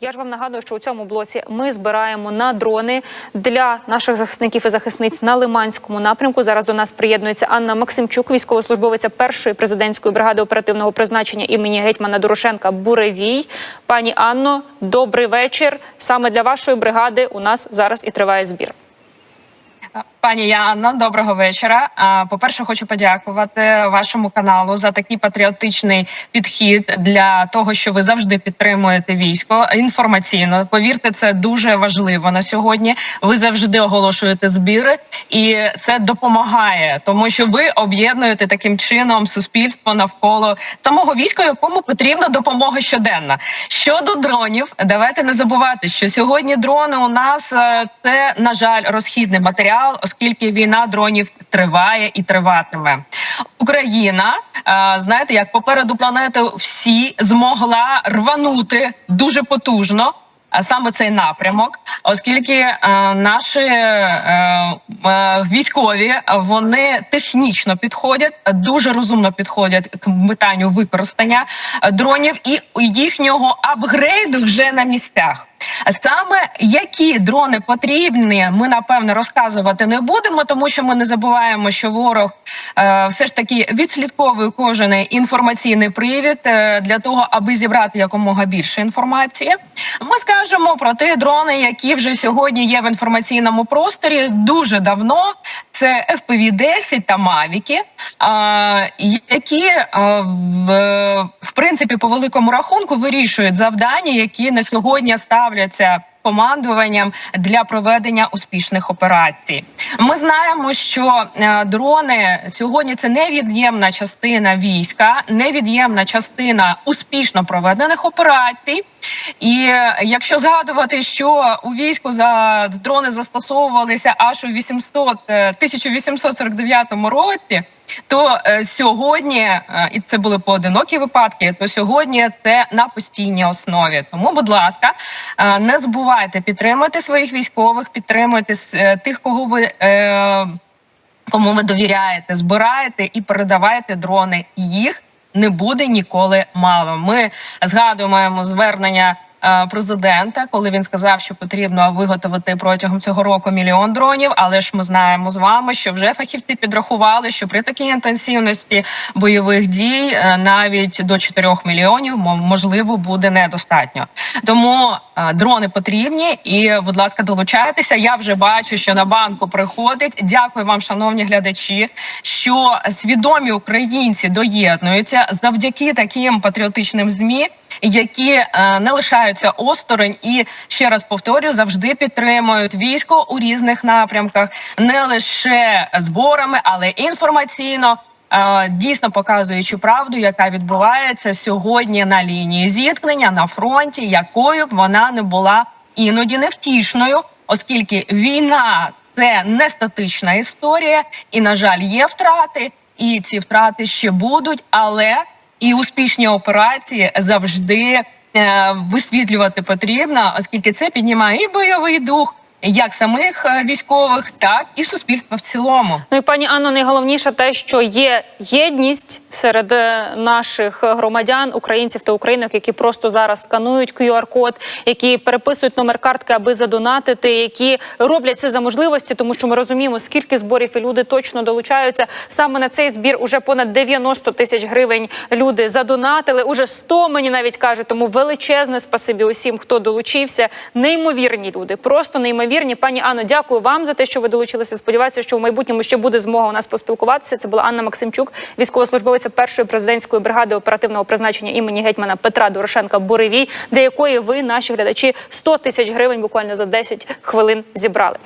Я ж вам нагадую, що у цьому блоці ми збираємо на дрони для наших захисників і захисниць на Лиманському напрямку. Зараз до нас приєднується Анна Максимчук, військовослужбовиця першої президентської бригади оперативного призначення імені гетьмана Дорошенка Буревій. Пані Анно, добрий вечір. Саме для вашої бригади у нас зараз і триває збір. Пані Яна, доброго вечора. А, По-перше, хочу подякувати вашому каналу за такий патріотичний підхід для того, що ви завжди підтримуєте військо інформаційно. Повірте, це дуже важливо на сьогодні. Ви завжди оголошуєте збіри, і це допомагає, тому що ви об'єднуєте таким чином суспільство навколо самого війська, якому потрібна допомога щоденна. Щодо дронів, давайте не забувати, що сьогодні дрони у нас е, це на жаль розхідний матеріал, оскільки війна дронів триває і триватиме. Україна, е, знаєте, як попереду планети всі змогла рванути дуже потужно. А саме цей напрямок, оскільки е, наші е, е, військові вони технічно підходять, дуже розумно підходять к питанню використання е, дронів і їхнього апгрейду вже на місцях. Саме які дрони потрібні, ми напевно розказувати не будемо, тому що ми не забуваємо, що ворог е, все ж таки відслідковує кожен інформаційний привід е, для того, аби зібрати якомога більше інформації. Ми скажемо про ті дрони, які вже сьогодні є в інформаційному просторі дуже давно. Це FPV-10 та Мавіки, е, які е, в, в принципі по великому рахунку вирішують завдання, які на сьогодні it's WhatsApp командуванням для проведення успішних операцій. Ми знаємо, що е, дрони сьогодні це невід'ємна частина війська, невід'ємна частина успішно проведених операцій. І е, якщо згадувати, що у війську за дрони застосовувалися аж у 800, е, 1849 році. То е, сьогодні, е, і це були поодинокі випадки, то сьогодні це на постійній основі. Тому, будь ласка, е, не забувайте підтримати своїх військових, підтримуйте е, тих, кого ви. Е, Кому ви довіряєте, збираєте і передавайте дрони. Їх не буде ніколи мало. Ми згадуємо звернення президента, коли він сказав, що потрібно виготовити протягом цього року мільйон дронів. Але ж ми знаємо з вами, що вже фахівці підрахували, що при такій інтенсивності бойових дій е, навіть до 4 мільйонів мо- можливо буде недостатньо. Тому е, дрони потрібні, і будь ласка, долучайтеся. Я вже бачу, що на банку приходить. Дякую вам, шановні глядачі, що свідомі українці доєднуються завдяки таким патріотичним змі. Які е, не лишаються осторонь, і ще раз повторю, завжди підтримують військо у різних напрямках, не лише зборами, але інформаційно. е, Дійсно показуючи правду, яка відбувається сьогодні на лінії зіткнення на фронті, якою б вона не була іноді невтішною, оскільки війна це не статична історія, і на жаль, є втрати, і ці втрати ще будуть, але і успішні операції завжди е, висвітлювати потрібно, оскільки це піднімає і бойовий дух як самих е, військових, так і суспільства в цілому. Ну і пані Анно, найголовніше те, що є єдність серед е, наших громадян, українців та українок, які просто зараз сканують QR-код, які переписують номер картки, аби задонатити, які роблять це за можливості, тому що ми розуміємо, скільки зборів і люди точно долучаються. Саме на цей збір уже понад 90 тисяч гривень люди задонатили. Уже 100, мені навіть кажуть. Тому величезне спасибі усім, хто долучився. Неймовірні люди, просто неймовірні. Пані Анно, дякую вам за те, що ви долучилися. Сподіваюся, що в майбутньому ще буде змога у нас поспілкуватися. Це була Анна Максимчук, військовослужбовиця першої президентської бригади оперативного призначення імені гетьмана Петра Дорошенка Буревій, для якої ви, наші глядачі, 100 тисяч гривень буквально за 10 хвилин зібрали.